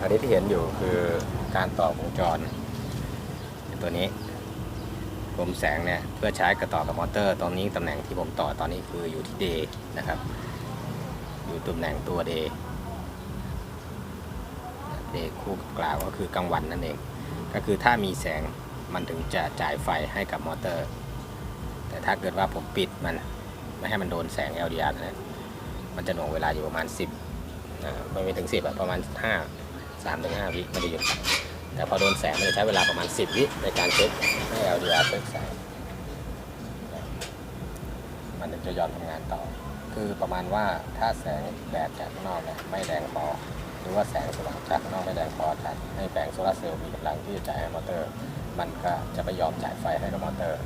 อันนี้ที่เห็นอยู่คือการต่อวงจร ตัวนี้ลมแสงเนี่ยเพื่อใช้กระต่อกับมอเตอร์ ตรงนี้ตำแหน่งที่ผมต่อตอนนี้คืออยู่ที่เดนะครับ อยู่ตำแหน่งตัวเดเดคู่กับกล่าวก็คือกลางวันนั่นเอง ก็คือถ้ามีแสงมันถึงจะจ่ายไฟให้กับมอเตอร์ แต่ถ้าเกิดว่าผมปิดมันไม่ให้มันโดนแสง LDR นะมันจะหน่วงเวลาอยู่ประมาณ 10อ่าไม่ถึง 10อะประมาณ 5 3ถึง5วิมันจะหยุดแต่พอโดนแสงมันจะใช้เวลาประมาณ 10 วิในการเช็คให้ LDR เช็คแสงมันถึงจะย้อนทำงานต่อ คือประมาณว่าถ้าแสงแดดจากข้างนอกเนี่ยไม่แรงพอหรือว่าแสงสว่างจากข้างนอกไม่แรงพอจะให้แผงโซลาร์เซลล์มีกำลังที่จะจ่ายให้มอเตอร์ มันก็จะไม่ยอมจ่ายไฟให้กับมอเตอร์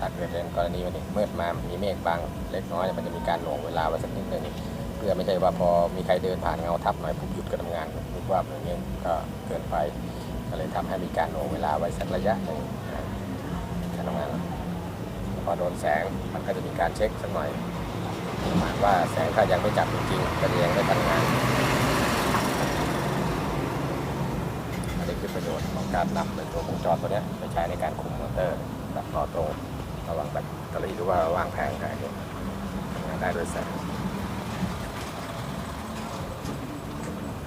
ถ้าเกิดเป็นกรณีวันนี้เมืดมามีเมฆบางเล็กน้อยมันจะมีการหน่วงเวลาไว้สักนิดหนึ่ง เพื่อไม่ใช่ว่าพอมีใครเดินผ่านเงาทับหน่อยปุ๊บหยุดการทำงานนึกว่าอย่างนี้ก็เกินไปก็เลยทำให้มีการหน่งเวลาไว้สักระยะหนึ่งการทำงานพอโดนแสงมันก็จะมีการเช็คสักหน่อยประมาณว่าแสงถ้ายังไม่จับจริงๆก็จะยังไม่ทำงานอันนี้คือประโยชน์ของการนำในตัววงจรตัวนี้ไปใช้ในการคุมมอเตอร์แบบต่อตรงระว่างแบตเตอรี่หรือว่าว่างแผงไฟทำงานได้ย